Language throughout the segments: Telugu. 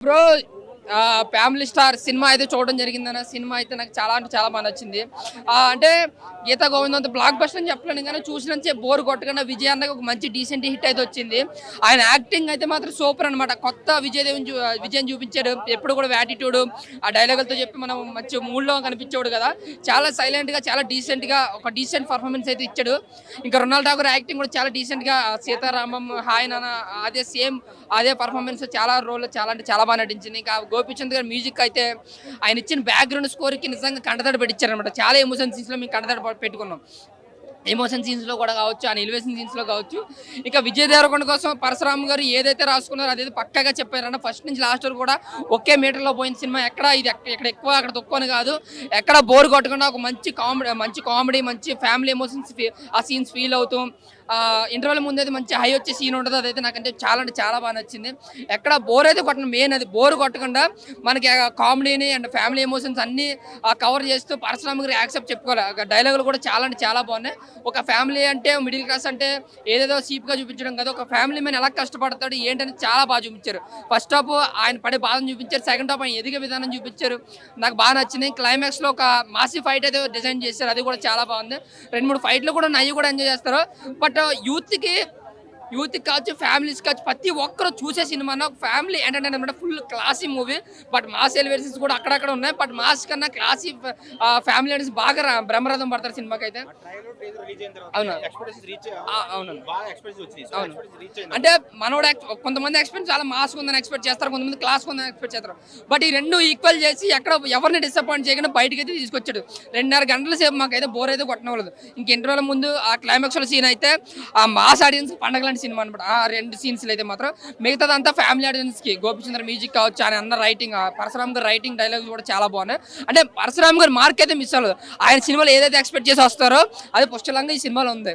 బ్రో ఫ్యామిలీ స్టార్ సినిమా అయితే చూడడం జరిగిందన్న సినిమా అయితే నాకు చాలా అంటే చాలా బాగా నచ్చింది. అంటే గీతా గోవిందంత బ్లాక్ బస్టర్ అని చెప్పలేను కానీ చూసినంతే బోర్ కొట్టకుండా విజయ్ అన్నకి ఒక మంచి డీసెంట్ హిట్ అయితే వచ్చింది. ఆయన యాక్టింగ్ అయితే మాత్రం సూపర్ అనమాట కొత్త విజయదేవిని చూ విజయం చూపించాడు. ఎప్పుడు కూడా యాటిట్యూడ్ ఆ డైలాగులతో చెప్పి మనం మంచి మూడ్లో కనిపించాడు కదా. చాలా సైలెంట్గా చాలా డీసెంట్గా ఒక డీసెంట్ పర్ఫార్మెన్స్ అయితే ఇచ్చాడు. ఇంకా రొనాల్డ్ ఠాగూర్ యాక్టింగ్ కూడా చాలా డీసెంట్గా సీతారామం హాయ్ నాన్న అదే సేమ్ అదే పర్ఫార్మెన్స్ చాలా రోల్ చాలా అంటే చాలా బాగా నటించింది. ఇంకా గోపిచంద్ గారి మ్యూజిక్ అయితే ఆయన ఇచ్చిన బ్యాక్గ్రౌండ్ స్కోర్కి నిజంగా కంటతడి పెట్టించారనమాట చాలా ఎమోషన్ సీన్స్లో మేము కంటతడి పెట్టుకున్నాం. ఎమోషన్ సీన్స్లో కూడా కావచ్చు ఆ ఎలివేషన్ సీన్స్లో కావచ్చు. ఇక విజయ్ దేవరకొండ కోసం పరశురామ్ గారు ఏదైతే రాసుకున్నారో అదైతే పక్కగా చెప్పారన్న ఫస్ట్ నుంచి లాస్ట్ వరకు కూడా ఒకే మీటర్లో పోయిన సినిమా. ఎక్కడ ఇది ఎక్కడ ఇక్కడ ఎక్కువ అక్కడ తక్కువ కాదు. ఎక్కడ బోర్ కొట్టకుండా ఒక మంచి కామెడీ మంచి కామెడీ మంచి ఫ్యామిలీ ఎమోషన్స్ ఆ సీన్స్ ఫీల్ అవుతూ ఇంటర్వెల్ ముందు అయితే మంచి హై వచ్చే సీన్ ఉంటుంది. అదైతే నాకంటే చాలా అంటే చాలా బాగా నచ్చింది. ఎక్కడ బోర్ అయితే కొట్టడం మెయిన్ అది బోర్ కొట్టకుండా మనకి కామెడీని అండ్ ఫ్యామిలీ ఎమోషన్స్ అన్ని కవర్ చేస్తూ పరశురామ్ యాక్సెప్ట్ చెప్పుకోవాలి. డైలాగులు కూడా చాలా అంటే చాలా బాగున్నాయి. ఒక ఫ్యామిలీ అంటే మిడిల్ క్లాస్ అంటే ఏదేదో సీప్గా చూపించడం కదా ఒక ఫ్యామిలీ మ్యాన్ ఎలా కష్టపడతాడు ఏంటని చాలా బాగా చూపించారు. ఫస్ట్ హాఫ్ ఆయన పడే బాధను చూపించారు. సెకండ్ హాఫ్ ఆయన ఎదిగే విధానం చూపించారు. నాకు బాగా నచ్చింది. క్లైమాక్స్లో ఒక మాసి ఫైట్ అయితే డిజైన్ చేశారు. అది కూడా చాలా బాగుంది. రెండు మూడు ఫైట్లు కూడా నయ్యి కూడా ఎంజాయ్ చేస్తారు. బట్ একটা യൂത്ത് కి యూత్కి కావచ్చు ఫ్యామిలీస్ కావచ్చు ప్రతి ఒక్కరు చూసే సినిమా ఒక family entertainment full classy movie. But mass elevations కూడా అక్కడక్కడ ఉన్నాయి. బట్ మాస్ కన్నా క్లాసీ ఫ్యామిలీ అంటే బాగా బ్రహ్మరథం పడతారు సినిమాకి అయితే అవునా? అవును. అంటే మనోడు కొంతమంది ఎక్స్పెక్ట్ చాలా మాస్ ఉందని ఎక్స్పెక్ట్ చేస్తారు. కొంతమంది క్లాస్ ఉందని ఎక్స్పెక్ట్ చేస్తారు. బట్ ఈ రెండు ఈక్వల్ చేసి ఎక్కడ ఎవరిని డిసప్పాయింట్ చేయకుండా బయటకి అయితే తీసుకొచ్చాడు. రెండున్నర గంటల సేపు మాకైతే బోర్ అయితే కొట్టనవలేదు ఇంక ఇంటర్వెల్ ముందు ఆ క్లైమాక్స్ సీన్ అయితే ఆ మాస్ ఆడియన్స్ పండగ లాంటి సినిమా అనమాట ఆ రెండు సీన్స్ అయితే మాత్రం మిగతాదంతా ఫ్యామిలీ ఆడియన్స్కి గోపిచంద్ర మ్యూజిక్ కావచ్చు ఆయన అన్న రైటింగ్ పరశురామ్ గారు రైటింగ్ డైలాగ్స్ కూడా చాలా బాగున్నాయి. అంటే పరశురామ్ గారు మార్క్ అయితే మిస్ అవ్వలేదు. ఆయన సినిమాలో ఏదైతే ఎక్స్పెక్ట్ చేసి వస్తారో అది పుష్కలంగా ఈ సినిమాలో ఉంది.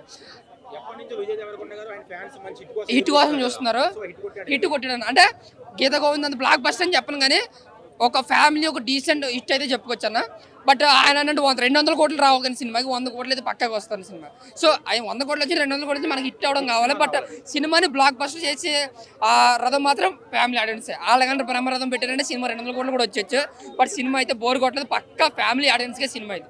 హిట్ కోసం చూస్తున్నారు. హిట్ కొట్టడం. అంటే గీత గోవింద్ అంత బ్లాక్ బస్టర్ అని చెప్పను కానీ ఒక ఫ్యామిలీ ఒక డీసెంట్ హిట్ అయితే చెప్పుకోవచ్చు అన్న బట్ ఆయన అన్నట్టు వంద రెండు వందల కోట్లు రావు కానీ సినిమాకి వంద కోట్లు అయితే పక్కగా వస్తాను సినిమా. సో ఆయన వంద కోట్లు వచ్చి రెండు వందల కోట్లు వచ్చి మనకి హిట్ అవ్వడం కావాలి. బట్ సినిమాని బ్లాక్ బస్టర్ చేసి ఆ రథం మాత్రం ఫ్యామిలీ ఆడియన్స్ వాళ్ళకంటే బ్రహ్మరథం పెట్టారంటే సినిమా రెండు వందల కోట్లు కూడా వచ్చేచ్చు బట్ సినిమా అయితే బోర్ కొట్టలేదు. పక్క ఫ్యామిలీ ఆడియన్స్కే సినిమా ఇది.